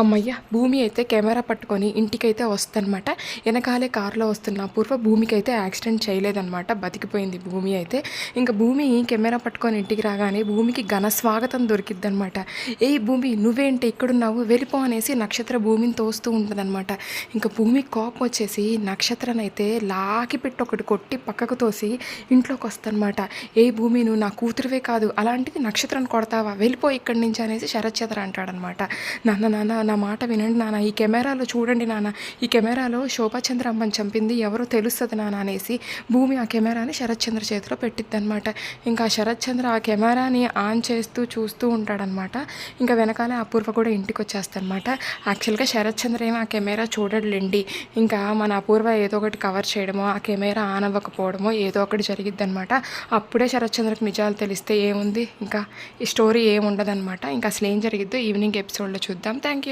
అమ్మయ్య భూమి అయితే కెమెరా పట్టుకొని ఇంటికైతే వస్తుందన్నమాట. వెనకాలే కారులో వస్తున్న పూర్వ భూమికి అయితే యాక్సిడెంట్ చేయలేదన్నమాట. బతికిపోయింది భూమి అయితే. ఇంకా భూమి కెమెరా పట్టుకొని ఇంటికి రాగానే భూమికి ఘన స్వాగతం దొరికిద్దనమాట ఏ భూమి నువ్వేంటి ఇక్కడున్నావు వెళ్ళిపో అనేసి నక్షత్ర భూమిని తోస్తూ ఉంటుందన్నమాట. ఇంకా భూమి కోపం వచ్చేసి నక్షత్రాన్ని అయితే లాకి పెట్టి ఒకటి కొట్టి పక్కకు తోసి ఇంట్లోకి వస్తానమాట ఏ భూమి నువ్వు నా కూతురువే కాదు అలాంటిది నక్షత్రం కొడతావా? వెళ్ళిపో ఇక్కడి నుంచి అనేసి శరత్చంద్ర అంటాడనమాట నాన్న నాన్న నా మాట వినండి నాన్న. ఈ కెమెరాలో చూడండి నాన్న. ఈ కెమెరాలో శోభాచంద్ర అమ్మని చంపింది ఎవరో తెలుస్తుంది నాన్న అనేసి భూమి ఆ కెమెరాని శరత్చంద్ర చేతిలో పెట్టిద్ది అనమాట ఇంకా శరత్చంద్ర ఆ కెమెరాని ఆన్ చేస్తూ చూస్తూ ఉంటాడనమాట ఇంకా వెనకాలే అపూర్వ కూడా ఇంటికి వచ్చేస్తానమాట యాక్చువల్గా శరత్చంద్ర ఏమో ఆ కెమెరా చూడలేండి ఇంకా మన అపూర్వ ఏదో ఒకటి కవర్ చేయడమో ఆ కెమెరా ఆన్ అవ్వకపోవడమో ఏదో ఒకటి జరిగిద్ది అనమాట అప్పుడే శరత్చంద్రకి నిజాలు తెలిస్తే ఏముంది? ఇంకా ఈ స్టోరీ ఏముండదనమాట ఇంకా అసలు ఏం జరిగిద్దో ఈవినింగ్ ఎపిసోడ్లో చూద్దాం. Thank you